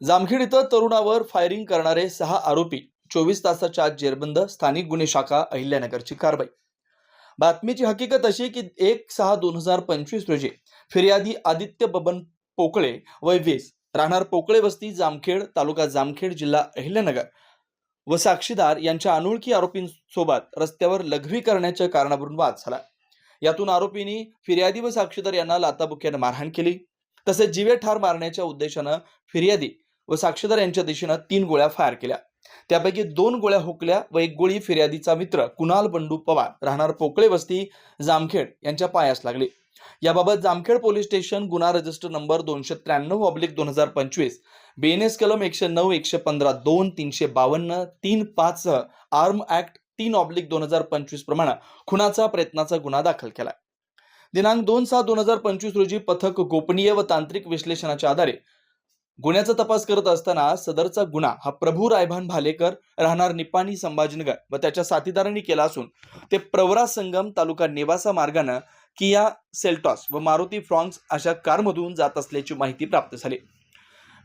जामखेड इथं तरुणावर फायरिंग करणारे सहा आरोपी चोवीस तासाच्या आत जेरबंद स्थानिक गुन्हे शाखा अहिल्यानगरची कारवाई. बातमीची हकीकत अशी की एक सहा दोन हजार पंचवीस रोजी फिर्यादी आदित्य बबन पोकळे वय वीस राहणार पोकळे वस्ती जामखेड तालुका जामखेड जिल्हा अहिल्यानगर व साक्षीदार यांच्या अनोळखी आरोपींसोबत रस्त्यावर लघवी करण्याच्या कारणावरून वाद झाला. यातून आरोपींनी फिर्यादी व साक्षीदार यांना लाताबुक्याने मारहाण केली. तसेच जीवे ठार मारण्याच्या उद्देशानं फिर्यादी व साक्षीदार यांच्या दिशेनं तीन गोळ्या फायर केल्या. त्यापैकी दोन गोळ्या हुकल्या व एक गोळी फिर्यादीचा मित्र कुणाल बंडू पवार राहणार पोकळे वस्ती जामखेड यांच्या पायास लागली. याबाबत जामखेड पोलीस स्टेशन गुन्हा रजिस्टर नंबर दोनशे त्र्याण्णव ऑब्लिक दोन हजार पंचवीस बीएनएस कलम एकशे नऊ एकशे पंधरा दोन तीनशे बावन्न तीन पाच सह आर्म ऍक्ट तीन ऑब्लिक दोन हजार पंचवीस प्रमाणे खुनाचा प्रयत्नाचा गुन्हा दाखल केला. दिनांक दोन सहा दोन हजार पंचवीस रोजी पथक गोपनीय व तांत्रिक विश्लेषणाच्या आधारे गुन्ह्याचा तपास करत असताना सदरचा गुन्हा हा प्रभू रायभान भालेकर राहणार निपाणी संभाजीनगर व त्याच्या साथीदारांनी केला असून ते प्रवरा संगम तालुका नेवासा मार्गानं किया सेल्टॉस व मारुती फ्रॉन्क्स अशा कारमधून जात असल्याची माहिती प्राप्त झाली.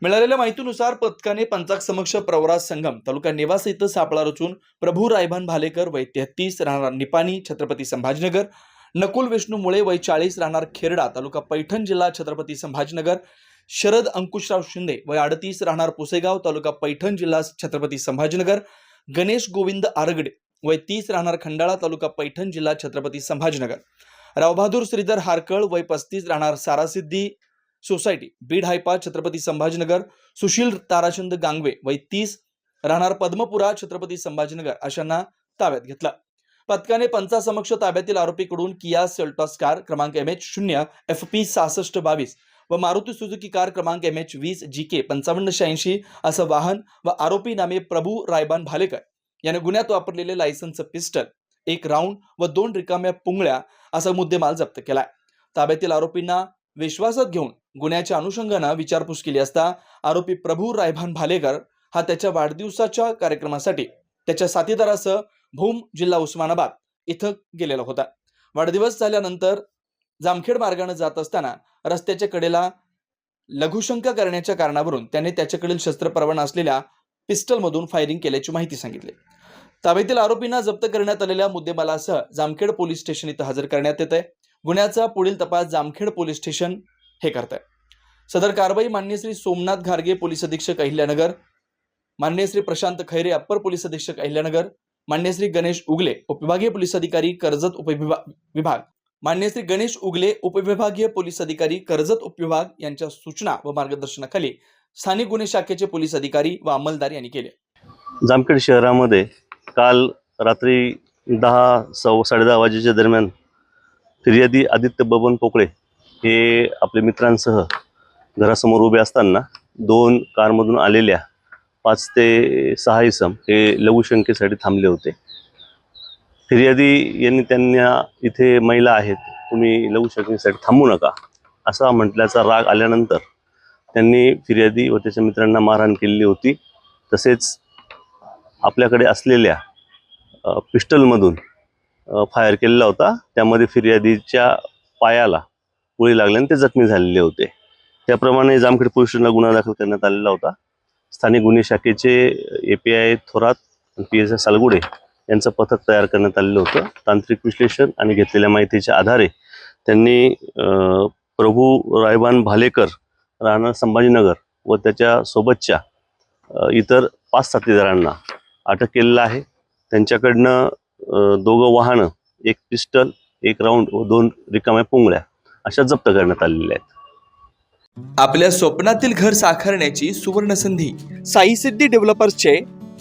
मिळालेल्या माहितीनुसार पथकाने पंचाक समक्ष प्रवरा संगम तालुका नेवासा इथं सापळा रचून प्रभू रायभान भालेकर वय तेहतीस राहणार निपाणी छत्रपती संभाजीनगर नकुल विष्णू मुळे वय चाळीस राहणार खेरडा तालुका पैठण जिल्हा छत्रपती संभाजीनगर शरद अंकुशराव शिंदे वय अडतीस राहणार पुसेगाव तालुका पैठण जिल्हा छत्रपती संभाजीनगर. गणेश गोविंद आरगडे वय तीस राहणार खंडाळा तालुका पैठण जिल्हा छत्रपती संभाजीनगर. रावबहादूर श्रीधर हारकळ वय पस्तीस राहणार सारासिद्धी सोसायटी बीड हायपा छत्रपती संभाजीनगर. सुशील ताराचंद गांगवे वय तीस राहणार पद्मपुरा छत्रपती संभाजीनगर अशांना ताब्यात घेतला. पथकाने पंचासमक्ष ताब्यातील आरोपीकडून किया सेल्टॉस कार क्रमांक एम एच शून्य एफ पी सहासष्ट बावीस व मारुती सुझुकी कार क्रमांक एम एच वीस जी के पंचावन्न शहाऐंशी असं वाहन व आरोपी नामे प्रभू रायबान भालेकर याने गुन्ह्यात वापरलेले लायसनचं पिस्टल एक राऊंड व दोन रिकाम्या पुंगळ्या असा मुद्देमाल जप्त केलाय. ताब्यातील आरोपींना विश्वासात घेऊन गुन्ह्याच्या अनुषंगानं विचारपूस केली असता आरोपी प्रभू रायभान भालेकर हा त्याच्या वाढदिवसाच्या कार्यक्रमासाठी त्याच्या साथीदारासह भूम जिल्हा उस्मानाबाद इथं गेलेला होता. वाढदिवस झाल्यानंतर जामखेड मार्गाने जात असताना रस्त्याच्या कडेला लघुशंका करण्याच्या कारणावरून त्याने त्याच्याकडील शस्त्र परवाना असलेल्या पिस्टलमधून फायरिंग केल्याची माहिती सांगितली. ताब्यातील आरोपींना जप्त करण्यात आलेल्या मुद्देमालासह जामखेड पोलीस स्टेशन इथं हजर करण्यात येत आहे गुन्ह्याचा पुढील तपास जामखेड पोलीस स्टेशन हे करत आहे सदर कारवाई मान्य श्री सोमनाथ घारगे पोलीस अधीक्षक अहिल्यानगर मान्य श्री प्रशांत खैरे अप्पर पोलीस अधीक्षक अहिल्यानगर मान्य श्री गणेश उगले उपविभागीय पोलीस अधिकारी कर्जत उपविभाग विभाग मान्य श्री गणेश उगले उपविभागीय पोलीस अधिकारी कर्जत उपविभाग यांच्या सूचना व मार्गदर्शनाखाली स्थानिक गुन्हे शाखेचे पोलीस अधिकारी व अंमलदार यांनी केले. जामखेड शहरामध्ये काल रात्री दहा सव्वा साडेदहा वाजेच्या दरम्यान फिर्यादी आदित्य बबन पोकळे हे आपल्या मित्रांसह घरासमोर उभे असताना दोन कारमधून आलेल्या पाच ते सहा इसम हे लघुशंकेसाठी थांबले होते. फिर्यादी यांनी त्यांना इथे महिला आहेत तुम्ही लघुशंकेसाठी थांबू नका. असा म्हटल्याचा राग आल्यानंतर त्यांनी फिर्यादी व त्याच्या मित्रांना मारहाण केलेली होती. तसेच आपल्याकडे असलेल्या पिस्टलमधून फायर केलेला होता. त्यामध्ये फिर्यादीच्या पायाला गोळी लागल्याने ते जखमी झालेले होते. त्याप्रमाणे जामखेड पोलीस स्टेशनला गुन्हा दाखल करण्यात आलेला होता. स्थानिक गुन्हे शाखेचे A P I Thorat P S I Salgude यांचं पथक तयार करण्यात आलेलं होतं. तांत्रिक विश्लेषण आणि घेतलेल्या माहितीच्या आधारे त्यांनी प्रभू रायबान भालेकर राहणार संभाजीनगर व त्याच्या सोबतच्या इतर पाच साथीदारांना अटक केलेलं आहे. त्यांच्याकडनं दोघं वाहनं एक पिस्टल एक राऊंड व दोन रिकाम्या पुंगळ्या अशा जप्त करण्यात आलेल्या आहेत. आपल्या स्वप्नातील घर साकारण्याची सुवर्ण संधी साई सिद्धी डेव्हलपर्सचे